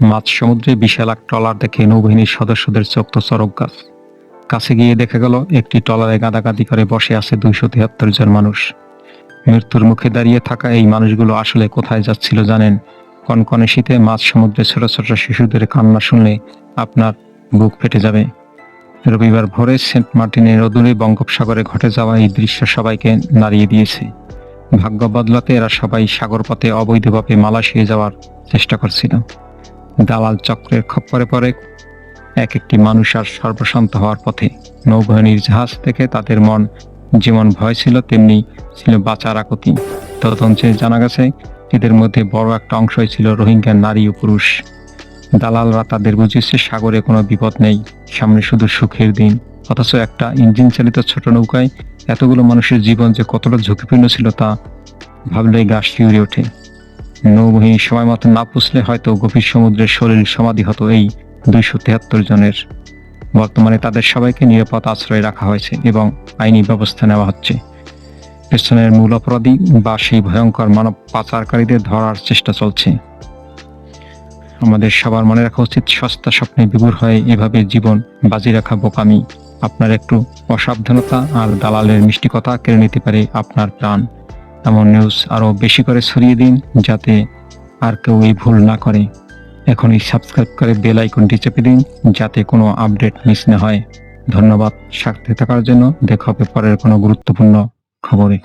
মাঝ সমুদ্রে বিশাল এক ট্রলার দেখে নৌবাহিনীর সদস্যদের চোখ তো চরক গাছ। কাছে গিয়ে দেখা গেল, একটি ট্রলারে গাদাগাদি করে বসে আছে দুইশো তিয়াত্তর জন মানুষ। মৃত্যুর মুখে দাঁড়িয়ে থাকা এই মানুষগুলো আসলে কোথায় যাচ্ছিল জানেন? কনকনে শীতে মাঝ সমুদ্রে ছোট ছোট শিশুদের কান্না শুনলে আপনার বুক ফেটে যাবে। রবিবার ভোরে সেন্ট মার্টিনের অদূরে বঙ্গোপসাগরে ঘটে যাওয়া এই দৃশ্য সবাইকে নাড়িয়ে দিয়েছে। ভাগ্য বদলাতে এরা সবাই সাগর পথে অবৈধভাবে মালয়েশিয়া যাওয়ার চেষ্টা করছিল। দালাল চক্রের খপ্পরে পরে এক একটি মানুষ আর সর্বশান্ত হওয়ার পথে নৌবাহিনীর জাহাজ থেকে তাদের মন যেমন ভয় ছিল, তেমনি ছিল বাঁচার আকতি। তদন্তে জানা গেছে, এদের মধ্যে বড় একটা অংশই ছিল রোহিঙ্গা নারী ও পুরুষ। দালালরা তাদের বুঝিয়েছে সাগরে কোনো বিপদ নেই, সামনে শুধু সুখের দিন। অথচ একটা ইঞ্জিন চালিত ছোট নৌকায় এতগুলো মানুষের জীবন যে কতটা ঝুঁকিপূর্ণ ছিল তা ভাবলেই গা শিউরে ওঠে। নৌবাহিনী সময় মতো না পুষলে হয়তো গভীর সমুদ্রের শরীর সমাধি হতো এই দুইশো তেহাত্তর জনের। বর্তমানে তাদের সবাইকে নিরাপদ আশ্রয়ে রাখা হয়েছে এবং আইনি ব্যবস্থা নেওয়া হচ্ছে। পেছনের মূল অপরাধী বা সেই ভয়ঙ্কর মানব পাচারকারীদের ধরার চেষ্টা চলছে। আমাদের সবার মনে রাখা উচিত, সস্তা স্বপ্নে বিভোর হয়ে এভাবে জীবন বাজি রাখা বোকামি। আপনার একটু অসাবধানতা আর দালালের মিষ্টি কথা কেড়ে নিতে পারে আপনার প্রাণ। এমন নিউজ আরও বেশি করে ছড়িয়ে দিন যাতে আর কেউ এই ভুল না করে। এখনই সাবস্ক্রাইব করে বেল আইকনটি চেপে দিন যাতে কোনো আপডেট মিস না হয়। ধন্যবাদ, সাথে থাকার জন্য দেখা হবে পরের কোনো গুরুত্বপূর্ণ খবরে।